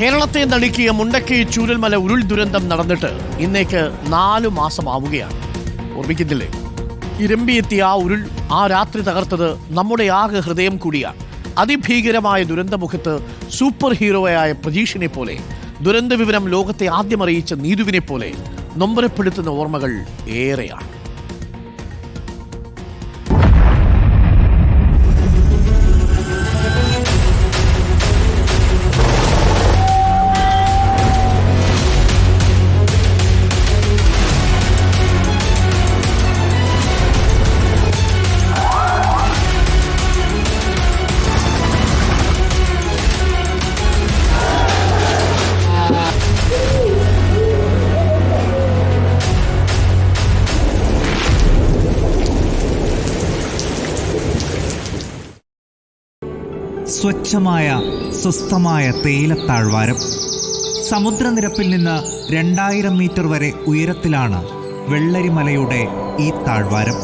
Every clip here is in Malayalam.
കേരളത്തെ നടുക്കിയ മുണ്ടക്കി ചൂരൽമല ഉരുൾ ദുരന്തം നടന്നിട്ട് ഇന്നേക്ക് നാലു മാസമാവുകയാണ്. ഓർമ്മിക്കുന്നില്ലേ? ഇരമ്പിയെത്തിയ ആ ഉരുൾ ആ രാത്രി തകർത്തത് നമ്മുടെ ആകെ ഹൃദയം കൂടിയാണ്. അതിഭീകരമായ ദുരന്തമുഖത്ത് സൂപ്പർ ഹീറോയായ പ്രജീഷിനെ പോലെ ദുരന്ത വിവരം ലോകത്തെ ആദ്യം അറിയിച്ച നീതുവിനെ പോലെ നൊമ്പരപ്പെടുത്തുന്ന ഓർമ്മകൾ ഏറെയാണ്. സ്വച്ഛമായ സ്വസ്ഥമായ തേയിലത്താഴ്വാരം. സമുദ്രനിരപ്പിൽ നിന്ന് രണ്ടായിരം മീറ്റർ വരെ ഉയരത്തിലാണ് വെള്ളരിമലയുടെ ഈ താഴ്വാരം.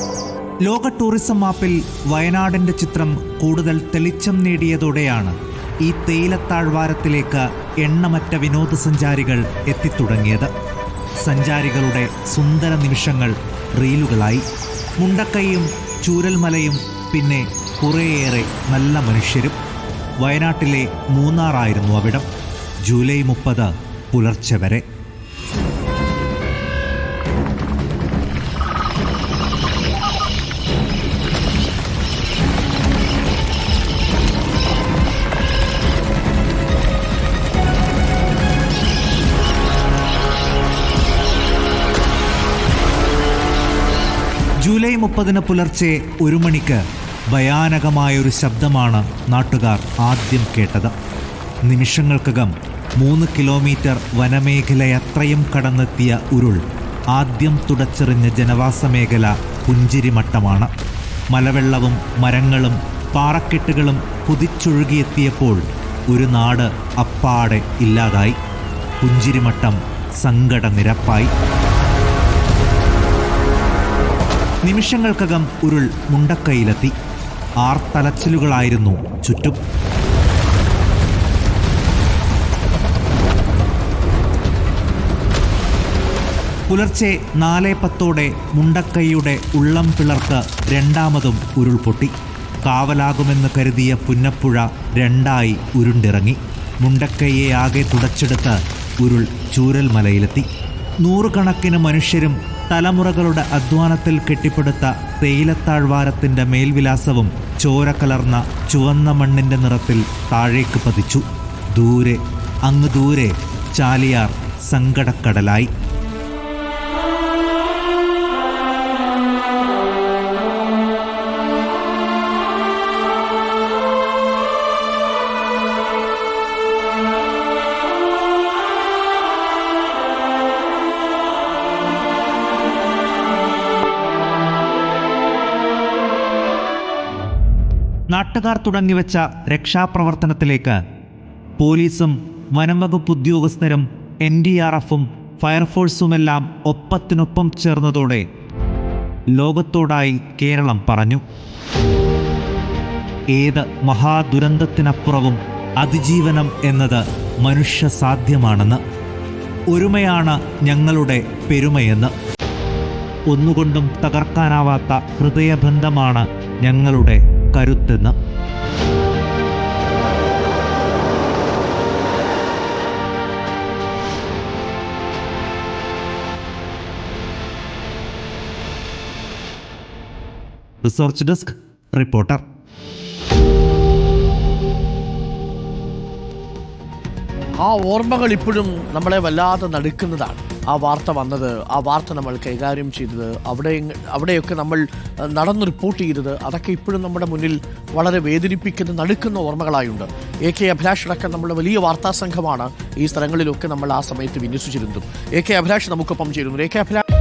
ലോക ടൂറിസം മാപ്പിൽ വയനാടിന്റെ ചിത്രം കൂടുതൽ തെളിച്ചം നേടിയതോടെയാണ് ഈ തേയിലത്താഴ്വാരത്തിലേക്ക് എണ്ണമറ്റ വിനോദസഞ്ചാരികൾ എത്തിത്തുടങ്ങിയത്. സഞ്ചാരികളുടെ സുന്ദര നിമിഷങ്ങൾ റീലുകളായി. മുണ്ടക്കൈയും ചൂരൽമലയും പിന്നെ കുറേയേറെ നല്ല മനുഷ്യരും. വയനാട്ടിലെ മൂന്നാറായിരുന്നു അവിടം. ജൂലൈ മുപ്പത് പുലർച്ചെ വരെ. ജൂലൈ മുപ്പതിന് പുലർച്ചെ ഒരു മണിക്ക് ഭയാനകമായൊരു ശബ്ദമാണ് നാട്ടുകാർ ആദ്യം കേട്ടത്. നിമിഷങ്ങൾക്കകം മൂന്ന് കിലോമീറ്റർ വനമേഖലയത്രയും കടന്നെത്തിയ ഉരുൾ ആദ്യം തുടച്ചെറിഞ്ഞ ജനവാസ മേഖല പുഞ്ചിരിമട്ടമാണ്. മലവെള്ളവും മരങ്ങളും പാറക്കെട്ടുകളും കുതിച്ചൊഴുകിയെത്തിയപ്പോൾ ഒരു നാട് അപ്പാടെ ഇല്ലാതായി. പുഞ്ചിരിമട്ടം സങ്കടനിരപ്പായി. നിമിഷങ്ങൾക്കകം ഉരുൾ മുണ്ടക്കൈയിലെത്തി. ആർത്തലച്ചിലുകളായിരുന്നു ചുറ്റും. പുലർച്ചെ നാല് പത്തോടെ മുണ്ടക്കൈയുടെ ഉള്ളം പിളർത്ത് രണ്ടാമതും ഉരുൾപൊട്ടി. കാവലാകുമെന്ന് കരുതിയ പുന്നപ്പുഴ രണ്ടായി ഉരുണ്ടിറങ്ങി. മുണ്ടക്കൈയെ ആകെ തുടച്ചെടുത്ത് ഉരുൾ ചൂരൽമലയിലെത്തി. നൂറുകണക്കിന് മനുഷ്യരും തലമുറകളുടെ അധ്വാനത്തിൽ കെട്ടിപ്പടുത്ത തേയിലത്താഴ്വാരത്തിന്റെ മേൽവിലാസവും ചോര കലർന്ന ചുവന്ന മണ്ണിന്റെ നിറത്തിൽ താഴേക്ക് പതിച്ചു. ദൂരെ അങ്ങ് ദൂരെ ചാലിയാർ സങ്കടക്കടലായി. നാട്ടുകാർ തുടങ്ങിവെച്ച രക്ഷാപ്രവർത്തനത്തിലേക്ക് പോലീസും വനംവകുപ്പ് ഉദ്യോഗസ്ഥരും എൻ ഡി ആർ എഫും ഫയർഫോഴ്സുമെല്ലാം ഒപ്പത്തിനൊപ്പം ചേർന്നതോടെ ലോകത്തോടായി കേരളം പറഞ്ഞു. ഏത് മഹാദുരന്തത്തിനപ്പുറവും അതിജീവനം എന്നത് മനുഷ്യ സാധ്യമാണെന്ന് ഒരുമയാണ് ഞങ്ങളുടെ പെരുമയെന്ന്. ഒന്നുകൊണ്ടും തകർക്കാനാവാത്ത ഹൃദയബന്ധമാണ് ഞങ്ങളുടെ കരുത്തെന്ന് റിസർച്ച് ഡെസ്ക് റിപ്പോർട്ടർ. ആ ഓർമ്മകൾ ഇപ്പോഴും നമ്മളെ വല്ലാതെ നടുക്കുന്നതാണ്. ആ വാർത്ത വന്നത് ആ വാർത്ത നമ്മൾ കൈകാര്യം ചെയ്തത് അവിടെ അവിടെയൊക്കെ നമ്മൾ നടന്ന് റിപ്പോർട്ട് ചെയ്തത് അതൊക്കെ ഇപ്പോഴും നമ്മുടെ മുന്നിൽ വളരെ വേദനിപ്പിക്കുന്ന നടുക്കുന്ന ഓർമ്മകളായുണ്ട്. എ കെ അഭിലാഷ് അടക്കം നമ്മുടെ വലിയ വാർത്താ സംഘമാണ് ഈ സ്ഥലങ്ങളിലൊക്കെ നമ്മൾ ആ സമയത്ത് വിന്യസിച്ചിരുന്നതും. എ കെ അഭിലാഷ് നമുക്കൊപ്പം ചേരുന്നു. A K Abhilash